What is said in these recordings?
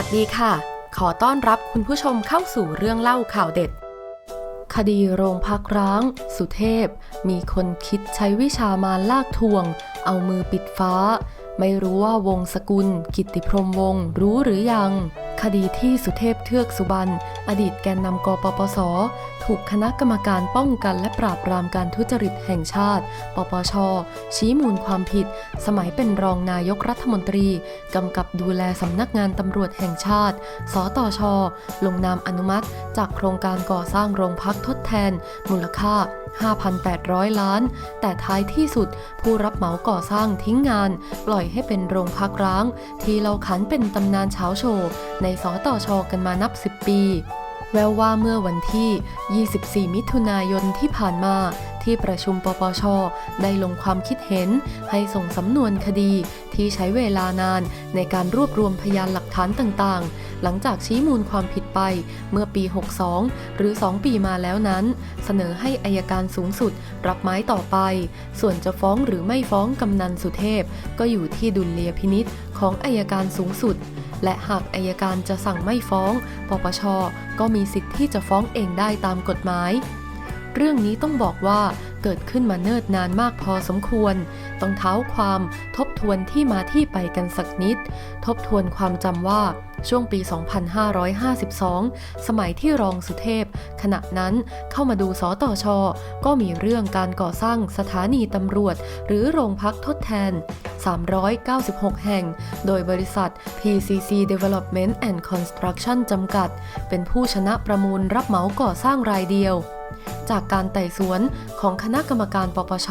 วัสดีค่ะ ขอต้อนรับคุณผู้ชมเข้าสู่เรื่องเล่าข่าวเด็ด คดีโรงพักร้าง สุเทพ มีคนคิดใช้วิชามารลากทวง เอามือปิดฟ้า ไม่รู้ว่าวงสกุล กิติพรมวง รู้หรือยัง คดีที่สุเทพเทือกสุบรรณอดีตแกนนำกปปส ถูกคณะกรรมการป้องกันและปราบปรามการทุจริตแห่งชาติ ปปช ชี้มูลความผิด สมัยเป็นรองนายกรัฐมนตรีกำกับดูแลสำนักงานตำรวจแห่งชาติ สตช ลงนามอนุมัติ จากโครงการก่อสร้างโรงพักทดแทน มูลค่า 5,800 ล้าน แต่ท้ายที่สุดผู้รับเหมาก่อสร้างทิ้งงาน ปล่อยให้เป็นโรงพักร้าง ที่เราขันเป็นตำนานเช้าโชว์ในสตชกันมานับ 10 ปี แววว่าเมื่อวันที่ 24 มิถุนายนที่ผ่านมา ที่ประชุมปปช ได้ลงความคิดเห็น ให้ส่งสำนวนคดีที่ใช้เวลานานในการรวบรวมพยานหลักฐานต่างๆ หลังจากชี้มูลความผิดไปเมื่อปี 62 หรือ 2 ปีมาแล้วนั้น เสนอให้อายการสูงสุดรับไม้ต่อไป ส่วนจะฟ้องหรือไม่ฟ้องกำนันสุเทพ ก็อยู่ที่ดุลเลียพินิษของอายการสูงสุด และหากอายการจะสั่งไม่ฟ้อง ปปช ก็มีสิทธิ์ที่จะฟ้องเองได้ตามกฎหมาย เรื่องนี้ต้องบอกว่าเกิดขึ้นมาเนิ่นนานมากพอสมควร ต้องเท้าความทบทวนที่มาที่ไปกันสักนิด ทบทวนความจำว่าช่วงปี 2552 สมัยที่รองสุเทพ ขณะนั้นเข้ามาดูสตช ก็มีเรื่องการก่อสร้างสถานีตำรวจ หรือโรงพักทดแทน 396 แห่ง โดยบริษัท PCC Development and Construction จำกัด เป็นผู้ชนะประมูลรับเหมาก่อสร้างรายเดียว จากการไต่สวนของคณะกรรมการปปช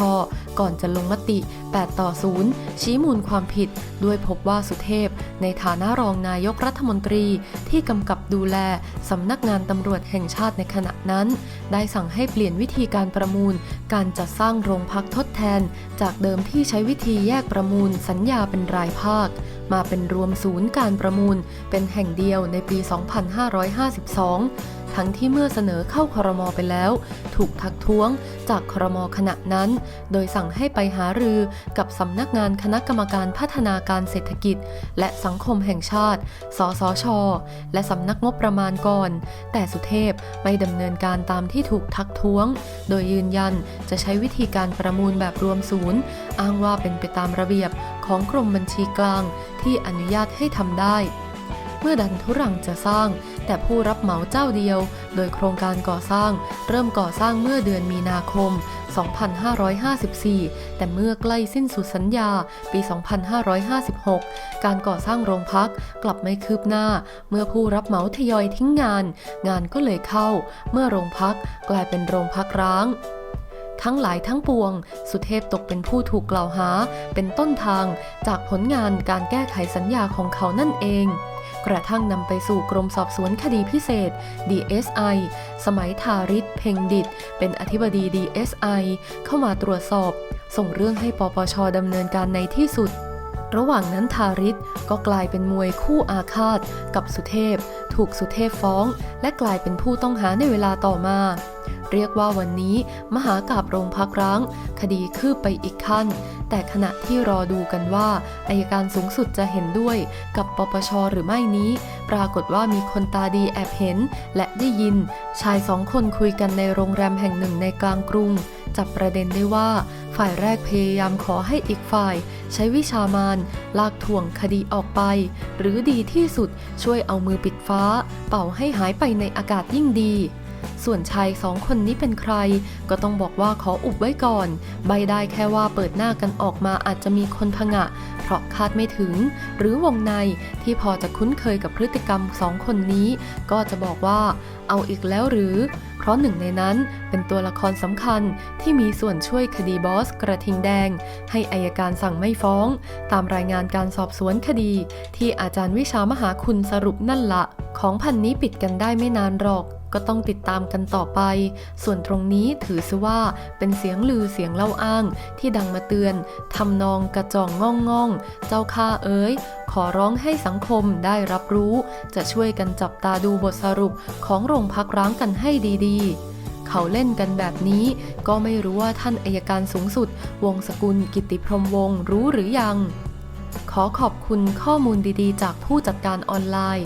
ก่อนจะลงมติ 8 ต่อ 0 ชี้มูลความผิด ด้วยพบว่าสุเทพ ในฐานะรองนายกรัฐมนตรีที่กำกับดูแลสำนักงานตำรวจแห่งชาติในขณะนั้น ได้สั่งให้เปลี่ยนวิธีการประมูล การจัดสร้างโรงพักทดแทน จากเดิมที่ใช้วิธีแยกประมูล สัญญาเป็นรายภาค มาเป็นรวมศูนย์การประมูล เป็นแห่งเดียวในปี 2552ทั้งที่เมื่อเสนอเข้าครมไปแล้ว ถูกทักท้วงจากครมขณะนั้น โดยสั่งให้ไปหารือกับสำนักงานคณะกรรมการพัฒนาการเศรษฐกิจ และสังคมแห่งชาติ สสช และสำนักงบประมาณก่อน แต่สุเทพไม่ดำเนินการตามที่ถูกทักท้วง โดยยืนยันจะใช้วิธีการประมูลแบบรวมศูนย์ อ้างว่าเป็นไปตามระเบียบของกรมบัญชีกลางที่อนุญาตให้ทำได้ เมื่อดันทุรังจะสร้าง แต่ผู้รับเหมาเจ้าเดียว โดยโครงการก่อสร้าง เริ่มก่อสร้างเมื่อเดือนมีนาคม 2554 แต่เมื่อใกล้สิ้นสุดสัญญาปี 2556 การก่อสร้างโรงพักกลับไม่คืบหน้า เมื่อผู้รับเหมาทยอยทิ้งงาน งานก็เลยเข้า เมื่อโรงพักกลายเป็นโรงพักร้างทั้งหลายทั้งปวง สุเทพตกเป็นผู้ถูกกล่าวหา เป็นต้นทางจากผลงานการแก้ไขสัญญาของเขานั่นเอง กระทั่งนำไปสู่กรมสอบสวนคดีพิเศษ DSI สมัยทาริศเพ่งดิต เป็นอธิบดี DSI เข้ามาตรวจสอบ ส่งเรื่องให้ปปชดำเนินการในที่สุด ระหว่างนั้นทาริศก็กลายเป็นมวยคู่อาฆาต กับสุเทพ ถูกสุเทพฟ้อง และกลายเป็นผู้ต้องหาในเวลาต่อมา เรียกว่าวันนี้ มหากาบโรงพักร้าง คดีคืบไปอีกขั้น แต่ขณะที่รอดูกันว่าอายการสูงสุดจะเห็นด้วยกับปปชหรือไม่นี้ ปรากฏว่ามีคนตาดีแอบเห็น และได้ยิน ชายสองคนคุยกันในโรงแรมแห่งหนึ่งในกลางกรุง จับประเด็นได้ว่าฝ่ายแรกพยายามขอให้อีกฝ่าย ใช้วิชามานลากถ่วงคดีออกไป หรือดีที่สุดช่วยเอามือปิดฟ้า เป่าให้หายไปในอากาศยิ่งดี ส่วนชายสองคนนี้เป็นใคร ก็ต้องบอกว่าขออุบไว้ก่อน ใบได้แค่ว่าเปิดหน้ากันออกมาอาจจะมีคนพงะ เพราะคาดไม่ถึง หรือวงในที่พอจะคุ้นเคยกับพฤติกรรมสองคนนี้ ก็จะบอกว่าเอาอีกแล้วหรือ เพราะหนึ่งในนั้นเป็นตัวละครสำคัญที่มีส่วนช่วยคดีบอสกระทิงแดง ให้อายการสั่งไม่ฟ้อง ตามรายงานการสอบสวนคดี ที่อาจารย์วิชามหาคุณสรุปนั่นละ ของพันนี้ปิดกันได้ไม่นานหรอก ก็ต้องติดตามกันต่อไป ส่วนตรงนี้ถือซะว่าเป็นเสียงลือเสียงเล่าอ้าง ที่ดังมาเตือนทำนองกระจองง่องง่องเจ้าข้าเอ๋ยขอร้องให้สังคมได้รับรู้ จะช่วยกันจับตาดูบทสรุปของโรงพักร้างกันให้ดีๆเขาเล่นกันแบบนี้ ก็ไม่รู้ว่าท่านอายการสูงสุด วงศกุลกิติพรมวงรู้หรือยัง ขอขอบคุณข้อมูลดีๆ จากผู้จัดการออนไลน์